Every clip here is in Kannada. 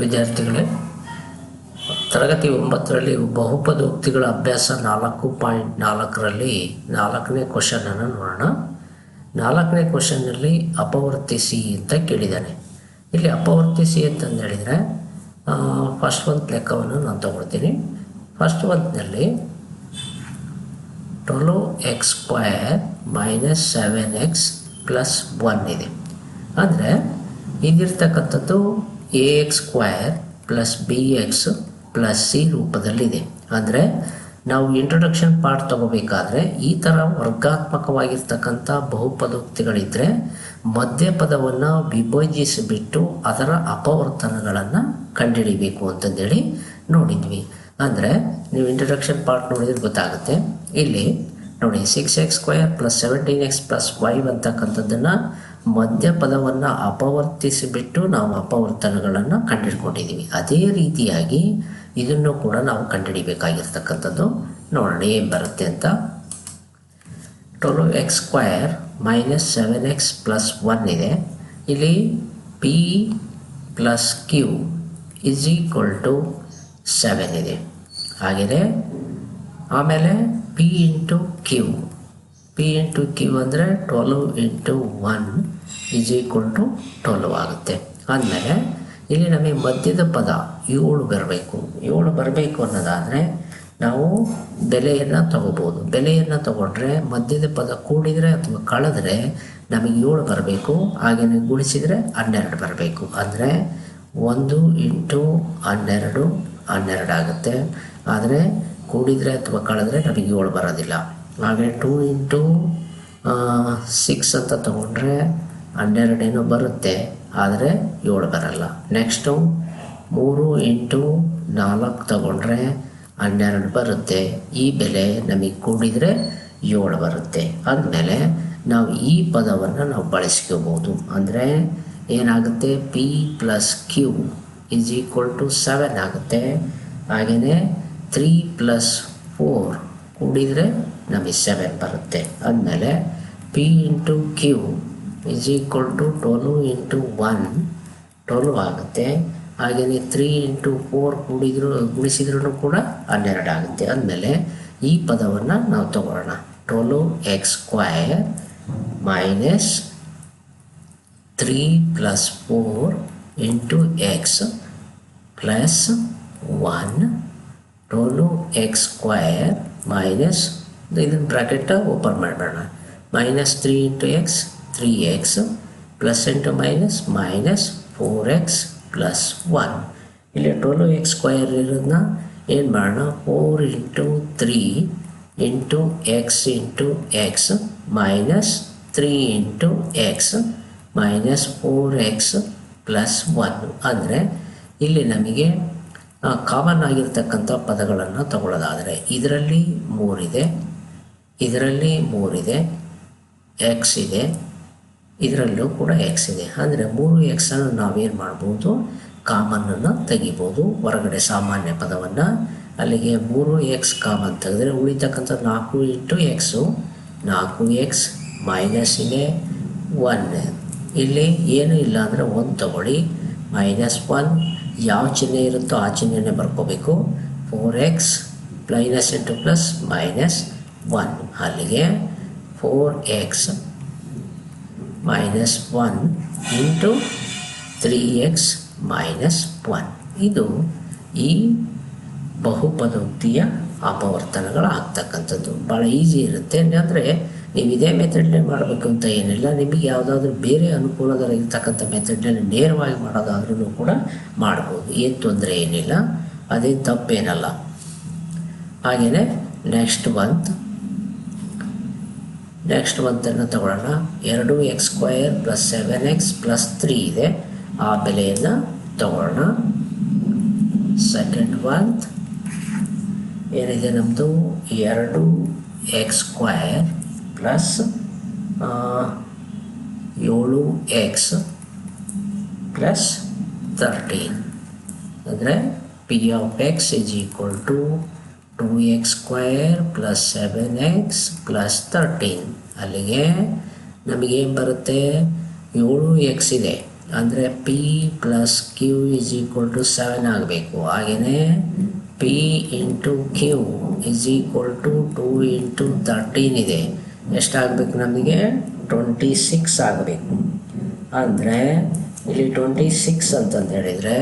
ವಿದ್ಯಾರ್ಥಿಗಳೇ, ತರಗತಿ ಒಂಬತ್ತರಲ್ಲಿ ಬಹುಪದೋಕ್ತಿಗಳ ಅಭ್ಯಾಸ ನಾಲ್ಕು ಪಾಯಿಂಟ್ ನಾಲ್ಕರಲ್ಲಿ ನಾಲ್ಕನೇ ಕ್ವಶನನ್ನು ನೋಡೋಣ. ನಾಲ್ಕನೇ ಕ್ವಶನ್ನಲ್ಲಿ ಅಪವರ್ತಿಸಿ ಅಂತ ಕೇಳಿದ್ದಾನೆ. ಇಲ್ಲಿ ಅಪವರ್ತಿಸಿ ಅಂತಂದು ಹೇಳಿದರೆ ಫಸ್ಟ್ ಮಂತ್ ಲೆಕ್ಕವನ್ನು ನಾನು ತಗೊಳ್ತೀನಿ. First ಮಂತ್ನಲ್ಲಿ twelve x square minus seven x plus one ಇದೆ. ಅಂದರೆ ಇದಿರ್ತಕ್ಕಂಥದ್ದು a x square plus b x plus c ರೂಪದಲ್ಲಿದೆ. ಅಂದರೆ ನಾವು ಇಂಟ್ರೊಡಕ್ಷನ್ ಪಾರ್ಟ್ ತಗೋಬೇಕಾದ್ರೆ ಈ ಥರ ವರ್ಗಾತ್ಮಕವಾಗಿರ್ತಕ್ಕಂಥ ಬಹುಪದೋಕ್ತಿಗಳಿದ್ದರೆ ಮಧ್ಯಪದವನ್ನು ವಿಭಜಿಸಿಬಿಟ್ಟು ಅದರ ಅಪವರ್ತನಗಳನ್ನು ಕಂಡುಹಿಡಿಬೇಕು ಅಂತಂದೇಳಿ ನೋಡಿದ್ವಿ. ಅಂದರೆ ನೀವು ಇಂಟ್ರಡಕ್ಷನ್ ಪಾರ್ಟ್ ನೋಡಿದ್ರೆ ಗೊತ್ತಾಗುತ್ತೆ. ಇಲ್ಲಿ ನೋಡಿ six x square plus seventeen x plus five ಅಂತಕ್ಕಂಥದ್ದನ್ನು ಮಧ್ಯಪದವನ್ನು ಅಪವರ್ತಿಸಿಬಿಟ್ಟು ನಾವು ಅಪವರ್ತನಗಳನ್ನು ಕಂಡುಹಿಡ್ಕೊಂಡಿದ್ದೀವಿ ಅದೇ ರೀತಿಯಾಗಿ ಇದನ್ನು ಕೂಡ ನಾವು ಕಂಡುಹಿಡಿಬೇಕಾಗಿರ್ತಕ್ಕಂಥದ್ದು ನೋಡೋಣ ಏನು ಬರುತ್ತೆ ಅಂತ. Twelve x square minus seven x plus one ಇದೆ. ಇಲ್ಲಿ p plus q is equal to seven ಇದೆ. ಹಾಗೆಯೇ ಆಮೇಲೆ p into q p into q ಅಂದರೆ twelve into one is equal to twelve ಆಗುತ್ತೆ. ಆದಮೇಲೆ ಇಲ್ಲಿ ನಮಗೆ ಮಧ್ಯದ ಪದ ಏಳು ಬರಬೇಕು. ಏಳು ಬರಬೇಕು ಅನ್ನೋದಾದರೆ ನಾವು ಬೆಲೆಯನ್ನು ತಗೋಬೋದು. ಬೆಲೆಯನ್ನು ತಗೊಂಡ್ರೆ ಮಧ್ಯದ ಪದ ಕೂಡಿದರೆ ಅಥವಾ ಕಳೆದ್ರೆ ನಮಗೆ ಏಳು ಬರಬೇಕು. ಹಾಗೆಯೇ ಗುಣಿಸಿದರೆ ಹನ್ನೆರಡು ಬರಬೇಕು. ಅಂದರೆ ಒಂದು ಇಂಟು ಹನ್ನೆರಡು ಹನ್ನೆರಡು ಆಗುತ್ತೆ. ಆದರೆ ಕೂಡಿದರೆ ಅಥವಾ ಕಳೆದ್ರೆ ನಮಗೆ ಏಳು ಬರೋದಿಲ್ಲ. ಹಾಗೆ ಟೂ ಇಂಟು ಸಿಕ್ಸ್ ಅಂತ ತಗೊಂಡ್ರೆ ಹನ್ನೆರಡೇನೋ ಬರುತ್ತೆ. ಆದರೆ ಏಳು ಬರಲ್ಲ. ನೆಕ್ಸ್ಟು ಮೂರು ಇಂಟು ನಾಲ್ಕು ತಗೊಂಡ್ರೆ ಹನ್ನೆರಡು ಬರುತ್ತೆ. ಈ ಬೆಲೆ ನಮಗೆ ಕೂಡಿದರೆ ಏಳು ಬರುತ್ತೆ. ಅಂದಮೇಲೆ ನಾವು ಈ ಪದವನ್ನು ನಾವು ಬಳಸ್ಕೋಬೋದು. ಅಂದರೆ ಏನಾಗುತ್ತೆ? P plus q is equal to seven ಆಗುತ್ತೆ. ಹಾಗೆಯೇ ತ್ರೀ ಪ್ಲಸ್ ಫೋರ್ ಕೂಡಿದರೆ ನಮಗೆ ಸೆವೆನ್ ಬರುತ್ತೆ. ಅಂದಮೇಲೆ p into q is equal to twelve into one twelve ಆಗುತ್ತೆ. ಹಾಗೆಯೇ ತ್ರೀ ಇಂಟು ಫೋರ್ ಕೂಡಿದ್ರು ಗುಣಿಸಿದ್ರೂ ಕೂಡ ಹನ್ನೆರಡು ಆಗುತ್ತೆ. ಅಂದಮೇಲೆ ಈ ಪದವನ್ನು ನಾವು ತಗೊಳ್ಳೋಣ. Twelve x square minus three plus four into x plus one twelve x square minus ಇದನ್ನು ಬ್ರಾಕೆಟ್ ಓಪನ್ ಮಾಡಬೇಡ minus three into x, three x, plus into minus minus four x, plus one. ಇಲ್ಲಿ ಟ್ವೆಲ್ವ್ ಎಕ್ಸ್ ಸ್ಕ್ವಯರ್ ಇರೋದನ್ನ ಏನು ಮಾಡೋಣ? Four into three into x into x, minus three into x, minus four x, plus one. ಅಂದರೆ ಇಲ್ಲಿ ನಮಗೆ ಕಾಮನ್ ಆಗಿರ್ತಕ್ಕಂಥ ಪದಗಳನ್ನು ತಗೊಳ್ಳೋದಾದರೆ, ಇದರಲ್ಲಿ ಮೂರಿದೆ ಇದರಲ್ಲಿ ಮೂರಿದೆ ಎಕ್ಸ್ ಇದೆ, ಇದರಲ್ಲೂ ಕೂಡ ಎಕ್ಸ್ ಇದೆ. ಅಂದರೆ ಮೂರು ಎಕ್ಸನ್ನು ನಾವೇನು ಮಾಡ್ಬೋದು? ಕಾಮನನ್ನು ತೆಗಿಬೋದು. ಹೊರಗಡೆ ಸಾಮಾನ್ಯ ಪದವನ್ನು ಅಲ್ಲಿಗೆ ಮೂರು ಎಕ್ಸ್ ಕಾಮನ್ ತೆಗೆದರೆ ಉಳಿತಕ್ಕಂಥ ನಾಲ್ಕು ಇಂಟು ಎಕ್ಸು ನಾಲ್ಕು ಎಕ್ಸ್ ಮೈನಸ್ ಇದೆ ಒನ್ ಇಲ್ಲಿ ಏನೂ ಇಲ್ಲ ಅಂದರೆ ಒಂದು ತಗೊಳ್ಳಿ. ಮೈನಸ್ ಒನ್ ಯಾವ ಚಿಹ್ನೆ ಇರುತ್ತೋ ಆ ಚಿಹ್ನೆನೇ ಬರ್ಕೋಬೇಕು. Four x minus into plus minus one ಅಲ್ಲಿಗೆ four x minus one into three x minus one ಇದು ಈ ಬಹುಪದೋಕ್ತಿಯ ಅಪವರ್ತನಗಳಾಗ್ತಕ್ಕಂಥದ್ದು. ಭಾಳ ಈಸಿ ಇರುತ್ತೆ. ಅಂದರೆ ನೀವು ಇದೇ ಮೆಥಡ್ನೇ ಮಾಡಬೇಕು ಅಂತ ಏನಿಲ್ಲ. ನಿಮಗೆ ಯಾವುದಾದ್ರೂ ಬೇರೆ ಅನುಕೂಲದಲ್ಲಿರ್ತಕ್ಕಂಥ ಮೆಥಡ್ನಲ್ಲಿ ನೇರವಾಗಿ ಮಾಡೋದಾದ್ರೂ ಕೂಡ ಮಾಡ್ಬೋದು. ಏನು ತೊಂದರೆ ಏನಿಲ್ಲ. ಅದೇ ತಪ್ಪೇನಲ್ಲ. ಹಾಗೆಯೇ ನೆಕ್ಸ್ಟ್ ಮಂತ್ ನೆಕ್ಸ್ಟ್ ಮಂತನ್ನು ತಗೊಳ್ಳೋಣ ಎರಡು x square plus seven x plus three ಇದೆ ಆ ಬೆಲೆಯನ್ನು ತಗೊಳ್ಳೋಣ ಸೆಕೆಂಡ್ ಮಂತ್ ಏನಿದೆ ನಮ್ಮದು ಎರಡು ಎಕ್ಸ್ ಸ್ಕ್ವಯರ್ ಪ್ಲಸ್ ಏಳು ಎಕ್ಸ್ ಪ್ಲಸ್ ತರ್ಟೀನ್ ಅಂದರೆ p of x is equal to two x square plus seven x plus thirteen. ಅಲ್ಲಿಗೆ ನಮಗೇನು ಬರುತ್ತೆ? ಏಳು ಎಕ್ಸ್ ಇದೆ. ಅಂದರೆ p plus q is equal to seven ಆಗಬೇಕು. ಹಾಗೆಯೇ p into q is equal to two into thirteen ಇದೆ. ಎಷ್ಟಾಗಬೇಕು ನಮಗೆ? ಟ್ವೆಂಟಿ ಸಿಕ್ಸ್ ಆಗಬೇಕು. ಅಂದರೆ ಇಲ್ಲಿ ಟ್ವೆಂಟಿ ಸಿಕ್ಸ್ ಅಂತಂದು ಹೇಳಿದರೆ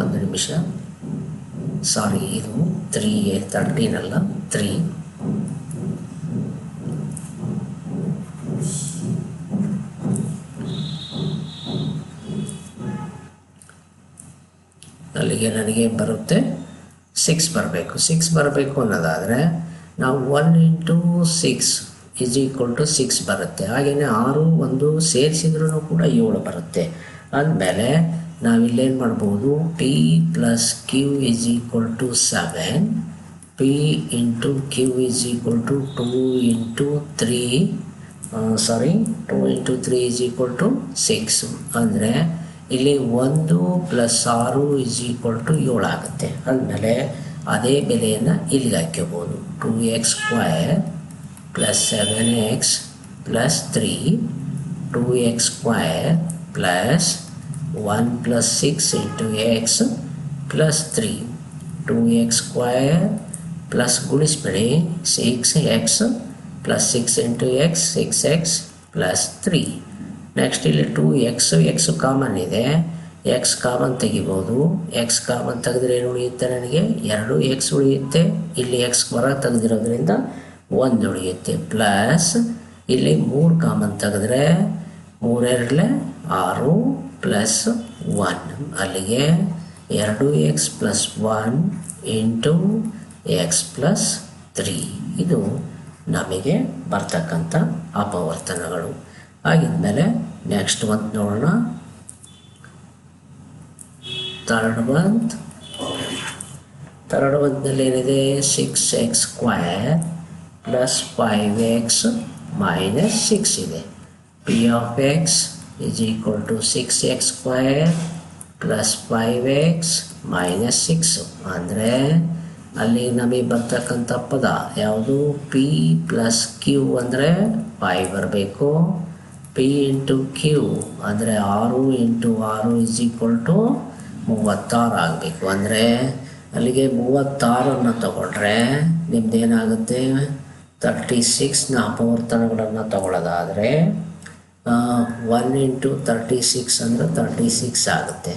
ಒಂದು ನಿಮಿಷ. ಸಾರಿ, ಇದು ತ್ರೀ ತರ್ಟೀನ್ ಅಲ್ಲ? ತ್ರೀ ಅಲ್ಲಿಗೆ ನನಗೆ ಬರುತ್ತೆ? ಸಿಕ್ಸ್ ಬರಬೇಕು. ಸಿಕ್ಸ್ ಬರಬೇಕು ಅನ್ನೋದಾದರೆ ನಾವು one into six is equal to six ಬರುತ್ತೆ. ಹಾಗೆಯೇ ಆರು, ಒಂದು ಸೇರಿಸಿದ್ರೂ ಕೂಡ ಏಳು ಬರುತ್ತೆ. ಅಂದಮೇಲೆ ನಾವಿಲ್ಲೇನು ಮಾಡ್ಬೋದು p plus q is equal to seven p into q is equal to two into three sorry two into three is equal to six ಅಂದರೆ ಇಲ್ಲಿ ಒಂದು ಪ್ಲಸ್ ಆರು ಇಸ್ ಈಕ್ವಲ್ ಟು ಏಳು ಆಗುತ್ತೆ. ಅಂದಮೇಲೆ ಅದೇ ಬೆಲೆಯನ್ನು ಇಲ್ಲಿಗೆ ಹಾಕ್ಕೋಬೋದು. Two x square plus seven x plus three two x square plus one plus six into x plus three two x square plus ಗುಣಿಸ್ಬೇಡಿ six x plus six into x six x plus three next ಇಲ್ಲಿ ಟೂ ಎಕ್ಸು ಎಕ್ಸು ಕಾಮನ್ ಇದೆ. ಎಕ್ಸ್ ಕಾಮನ್ ತೆಗಿಬೋದು. ಎಕ್ಸ್ ಕಾಮನ್ ತೆಗೆದ್ರೆ ಏನು ಉಳಿಯುತ್ತೆ ನನಗೆ? ಎರಡು ಎಕ್ಸ್ ಉಳಿಯುತ್ತೆ. ಇಲ್ಲಿ ಎಕ್ಸ್ ಹೊರ ತೆಗೆದಿರೋದ್ರಿಂದ ಒಂದು ಉಳಿಯುತ್ತೆ. ಪ್ಲಸ್ ಇಲ್ಲಿ ಮೂರು ಕಾಮನ್ ತೆಗೆದ್ರೆ ಮೂರೆರಡಲೆ ಆರು ಪ್ಲಸ್ ಒನ್. ಅಲ್ಲಿಗೆ ಎರಡು x plus one into x plus three. ಇದು ನಮಗೆ ಬರ್ತಕ್ಕಂಥ ಅಪವರ್ತನಗಳು. ಆಗಿದ್ಮೇಲೆ ನೆಕ್ಸ್ಟ್ ಒಂದು ನೋಡೋಣ. Third month. ಥರ್ಡ್ ಮಂತ್ನಲ್ಲಿ ಏನಿದೆ? Six x square plus five x minus six ಇದೆ. Of x is equal to six x square plus five x minus six ಅಂದರೆ ಅಲ್ಲಿ ನಮಗೆ ಬರ್ತಕ್ಕಂಥ ಪದ ಯಾವುದು? ಪಿ ಪ್ಲಸ್ ಕ್ಯೂ ಅಂದರೆ ಫೈವ್ ಬರಬೇಕು ಪಿ ಇಂಟು ಕ್ಯೂ ಅಂದರೆ ಆರು ಇಂಟು ಆರು ಇಸ್ ಈಕ್ವಲ್ ಟು ಮೂವತ್ತಾರು ಆಗಬೇಕು. ಅಂದರೆ ಅಲ್ಲಿಗೆ ಮೂವತ್ತಾರನ್ನು ತಗೊಂಡ್ರೆ ನಿಮ್ದೇನಾಗುತ್ತೆ? ತರ್ಟಿ ಸಿಕ್ಸ್ನ ಅಪವರ್ತನಗಳನ್ನು ತಗೊಳ್ಳೋದಾದರೆ ಒನ್ ಇಂಟು ತರ್ಟಿ ಸಿಕ್ಸ್ ಅಂದರೆ ತರ್ಟಿ ಸಿಕ್ಸ್ ಆಗುತ್ತೆ.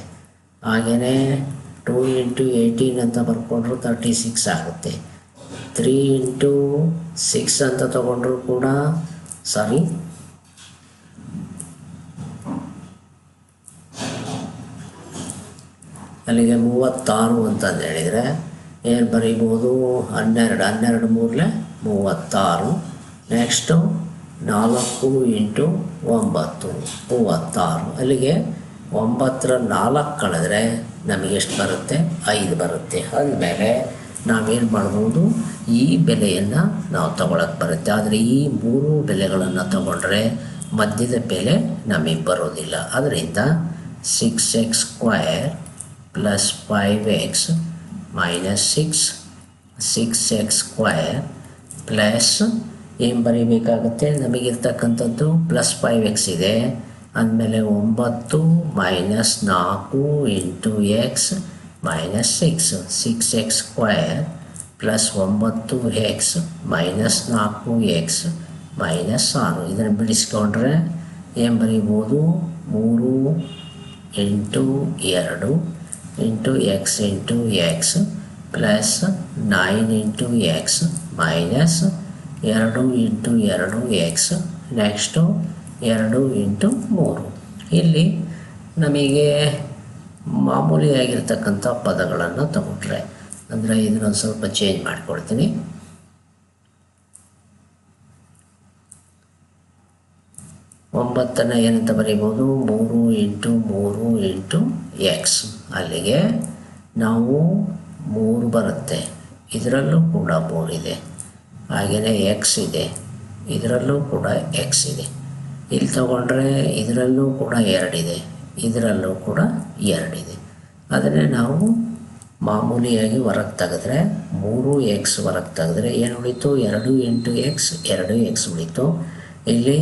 ಹಾಗೆಯೇ ಟೂ ಇಂಟು ಏಯ್ಟೀನ್ ಅಂತ ಬರ್ಕೊಂಡ್ರು ತರ್ಟಿ ಸಿಕ್ಸ್ ಆಗುತ್ತೆ. ತ್ರೀ ಇಂಟು ಸಿಕ್ಸ್ ಅಂತ ತೊಗೊಂಡ್ರು ಕೂಡ ಸಾರಿ ಅಲ್ಲಿಗೆ ಮೂವತ್ತಾರು ಅಂತಂದು ಹೇಳಿದರೆ ಏನು ಬರೀಬೋದು? ಹನ್ನೆರಡು. ಹನ್ನೆರಡು ಮೂರಲೆ ಮೂವತ್ತಾರು. ನೆಕ್ಸ್ಟು ನಾಲ್ಕು ಇಂಟು ಒಂಬತ್ತು ಮೂವತ್ತಾರು ಅಲ್ಲಿಗೆ ಒಂಬತ್ತರ ನಾಲ್ಕು ಕಳೆದ್ರೆ ನಮಗೆ ಎಷ್ಟು ಬರುತ್ತೆ? ಐದು ಬರುತ್ತೆ. ಅಂದಮೇಲೆ ನಾವೇನು ಮಾಡ್ಬೋದು? ಈ ಬೆಲೆಯನ್ನು ನಾವು ತಗೊಳಕ್ಕೆ ಬರುತ್ತೆ. ಆದರೆ ಈ ಮೂರು ಬೆಲೆಗಳನ್ನು ತಗೊಂಡ್ರೆ ಮಧ್ಯದ ಬೆಲೆ ನಮಗೆ ಬರೋದಿಲ್ಲ. ಅದರಿಂದ six x square plus five x minus six six x square plus ಏನು ಬರೀಬೇಕಾಗುತ್ತೆ? ನಮಗಿರ್ತಕ್ಕಂಥದ್ದು ಪ್ಲಸ್ ಫೈವ್ ಎಕ್ಸ್ ಇದೆ. ಅಂದಮೇಲೆ ಒಂಬತ್ತು ಮೈನಸ್ ನಾಲ್ಕು into x minus six six x square plus ಒಂಬತ್ತು ಎಕ್ಸ್ ಮೈನಸ್ ನಾಲ್ಕು ಎಕ್ಸ್ ಮೈನಸ್ ಆರು. ಇದನ್ನು ಬಿಡಿಸ್ಕೊಂಡ್ರೆ ಏನು ಬರೀಬೋದು? ಮೂರು ಇಂಟು ಎರಡು into x into x plus nine into x minus ಎರಡು ಇಂಟು ಎರಡು ಎಕ್ಸ್ ನೆಕ್ಸ್ಟು ಎರಡು ಇಂಟು ಮೂರು. ಇಲ್ಲಿ ನಮಗೆ ಮಾಮೂಲಿಯಾಗಿರ್ತಕ್ಕಂಥ ಪದಗಳನ್ನು ತಗೊಂಡ್ರೆ, ಅಂದರೆ ಇದನ್ನೊಂದು ಸ್ವಲ್ಪ ಚೇಂಜ್ ಮಾಡಿಕೊಡ್ತೀನಿ. ಒಂಬತ್ತನ್ನು ಏನಂತ ಬರೀಬೋದು? ಮೂರು ಇಂಟು ಮೂರು ಇಂಟು ಎಕ್ಸ್. ಅಲ್ಲಿಗೆ ನಾವು ಮೂರು ಬರುತ್ತೆ. ಇದರಲ್ಲೂ ಕೂಡ ಮೂರಿದೆ ಹಾಗೆಯೇ ಎಕ್ಸ್ ಇದೆ. ಇದರಲ್ಲೂ ಕೂಡ ಎಕ್ಸ್ ಇದೆ. ಇಲ್ಲಿ ತಗೊಂಡ್ರೆ ಇದರಲ್ಲೂ ಕೂಡ ಎರಡಿದೆ ಇದರಲ್ಲೂ ಕೂಡ ಎರಡಿದೆ ಅದನ್ನೇ ನಾವು ಮಾಮೂಲಿಯಾಗಿ ಹೊರಗೆ ತೆಗೆದ್ರೆ ಮೂರು ಎಕ್ಸ್ ಹೊರಗೆ ತೆಗೆದ್ರೆ ಏನು ಉಳಿತು? ಎರಡು ಎಂಟು ಎಕ್ಸ್ ಎರಡು ಎಕ್ಸ್ ಉಳಿತು. ಇಲ್ಲಿ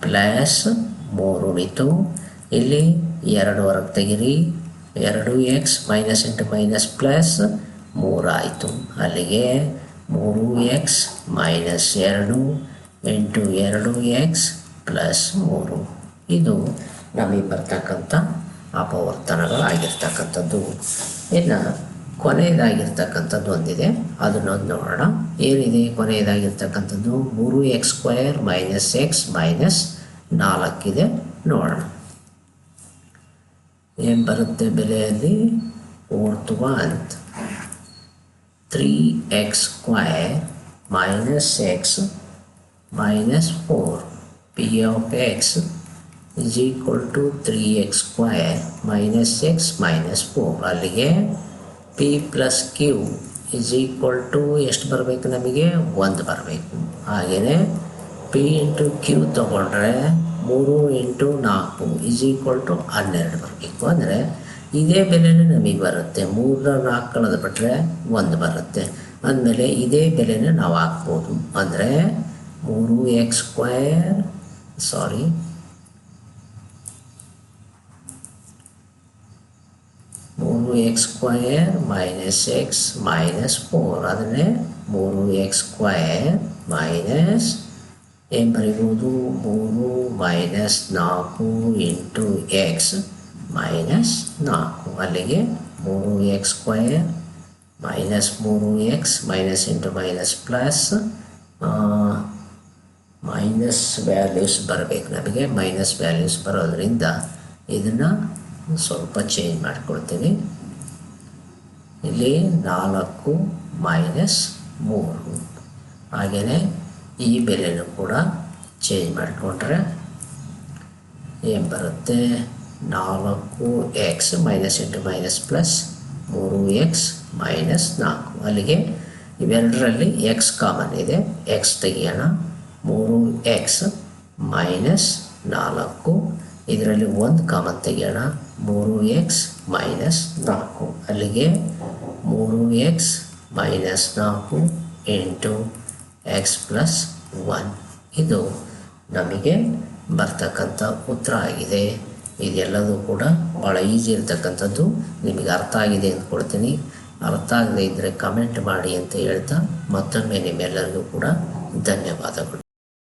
ಪ್ಲಸ್ ಮೂರು ಉಳಿತು. ಇಲ್ಲಿ ಎರಡು ಹೊರಗೆ ತೆಗಿರಿ. ಎರಡು ಎಕ್ಸ್ ಮೈನಸ್ ಎಂಟು ಮೈನಸ್ ಪ್ಲಸ್ ಮೂರು ಆಯಿತು ಅಲ್ಲಿಗೆ ಮೂರು ಎಕ್ಸ್ ಮೈನಸ್ ಎರಡು ಎಂಟು ಎರಡು ಎಕ್ಸ್ ಪ್ಲಸ್ ಮೂರು. ಇದು ನಮಗೆ ಬರ್ತಕ್ಕಂಥ ಅಪವರ್ತನಗಳಾಗಿರ್ತಕ್ಕಂಥದ್ದು. ಇನ್ನು ಕೊನೆಯದಾಗಿರ್ತಕ್ಕಂಥದ್ದು ಒಂದಿದೆ. ಅದನ್ನೊಂದು ನೋಡೋಣ. ಏನಿದೆ ಕೊನೆಯದಾಗಿರ್ತಕ್ಕಂಥದ್ದು? ಮೂರು x square minus x minus ನಾಲ್ಕಿದೆ. ನೋಡೋಣ. ಏನು ಬರುತ್ತೆ ಬೆಲೆಯಲ್ಲಿ? ಫೋರ್ತ್ ಅಂತ. Three x minus minus x minus four p x x equal to to three x x minus four ಅಲ್ಲಿಗೆ p plus q is equal to ಎಷ್ಟು ಬರಬೇಕು ನಮಗೆ? ಒಂದು ಬರಬೇಕು. ಹಾಗೆಯೇ ಪಿ ಇಂಟು ಕ್ಯೂ ತೊಗೊಂಡ್ರೆ ಮೂರು ಇಂಟು ನಾಲ್ಕು ಇಸ್ ಈಕ್ವಲ್ ಟು ಹನ್ನೆರಡು ಬರಬೇಕು. ಅಂದರೆ ಇದೇ ಬೆಲೆನೇ ನಮಗೆ ಬರುತ್ತೆ. ಮೂರರ ನಾಲ್ಕು ಕಳೆದು ಬಿಟ್ಟರೆ ಒಂದು ಬರುತ್ತೆ. ಅಂದಮೇಲೆ ಇದೇ ಬೆಲೆನೇ ನಾವು ಹಾಕ್ಬೋದು. ಅಂದರೆ ಮೂರು ಎಕ್ಸ್ ಸ್ಕ್ವಯರ್ ಸಾರಿ, ಮೂರು x square minus x minus four. ಅದನ್ನೇ ಮೂರು ಎಕ್ಸ್ ಸ್ಕ್ವಯರ್ ಮೈನಸ್ ಏನು ಬರೀಬೋದು? ಮೂರು ಮೈನಸ್ ನಾಲ್ಕು ಇಂಟು ಎಕ್ಸ್. ಮೈನಸ್ ನಾಲ್ಕು. ಅಲ್ಲಿಗೆ ಮೂರು ಎಕ್ಸ್ ಸ್ಕ್ವಯರ್ ಮೈನಸ್ ಮೂರು x minus into minus plus minus values ಬರಬೇಕು ನಮಗೆ. ಮೈನಸ್ ವ್ಯಾಲ್ಯೂಸ್ ಬರೋದ್ರಿಂದ ಇದನ್ನು ಸ್ವಲ್ಪ ಚೇಂಜ್ ಮಾಡ್ಕೊಳ್ತೀನಿ. ಇಲ್ಲಿ ನಾಲ್ಕು ಮೈನಸ್ ಮೂರು. ಹಾಗೆಯೇ ಈ ಬೆಲೆನೂ ಕೂಡ ಚೇಂಜ್ ಮಾಡಿಕೊಂಡ್ರೆ ಏನು ಬರುತ್ತೆ? ನಾಲ್ಕು x minus into minus plus ಮೂರು ಎಕ್ಸ್ ಮೈನಸ್ ನಾಲ್ಕು ಅಲ್ಲಿಗೆ ಇವೆರಡರಲ್ಲಿ ಎಕ್ಸ್ ಕಾಮನ್ ಇದೆ. ಎಕ್ಸ್ ತೆಗಿಯೋಣ. ಮೂರು ಎಕ್ಸ್ ಮೈನಸ್ ನಾಲ್ಕು. ಇದರಲ್ಲಿ ಒಂದು ಕಾಮನ್ ತೆಗಿಯೋಣ. ಮೂರು ಎಕ್ಸ್ ಮೈನಸ್ ನಾಲ್ಕು. ಅಲ್ಲಿಗೆ ಮೂರು ಎಕ್ಸ್ ಮೈನಸ್ ನಾಲ್ಕು ಎಂಟು ಎಕ್ಸ್ ಪ್ಲಸ್ ಒನ್. ಇದು ನಮಗೆ ಬರ್ತಕ್ಕಂಥ ಉತ್ತರ ಆಗಿದೆ. ಇದೆಲ್ಲದೂ ಕೂಡ ಭಾಳ ಈಸಿ ಇರ್ತಕ್ಕಂಥದ್ದು. ನಿಮಗೆ ಅರ್ಥ ಆಗಿದೆ ಅಂದ್ಕೊಳ್ತೀನಿ. ಅರ್ಥ ಆಗದೇ ಇದ್ದರೆ ಕಮೆಂಟ್ ಮಾಡಿ ಅಂತ ಹೇಳ್ತಾ ಮತ್ತೊಮ್ಮೆ ನಿಮ್ಮೆಲ್ಲರಿಗೂ ಕೂಡ ಧನ್ಯವಾದಗಳು.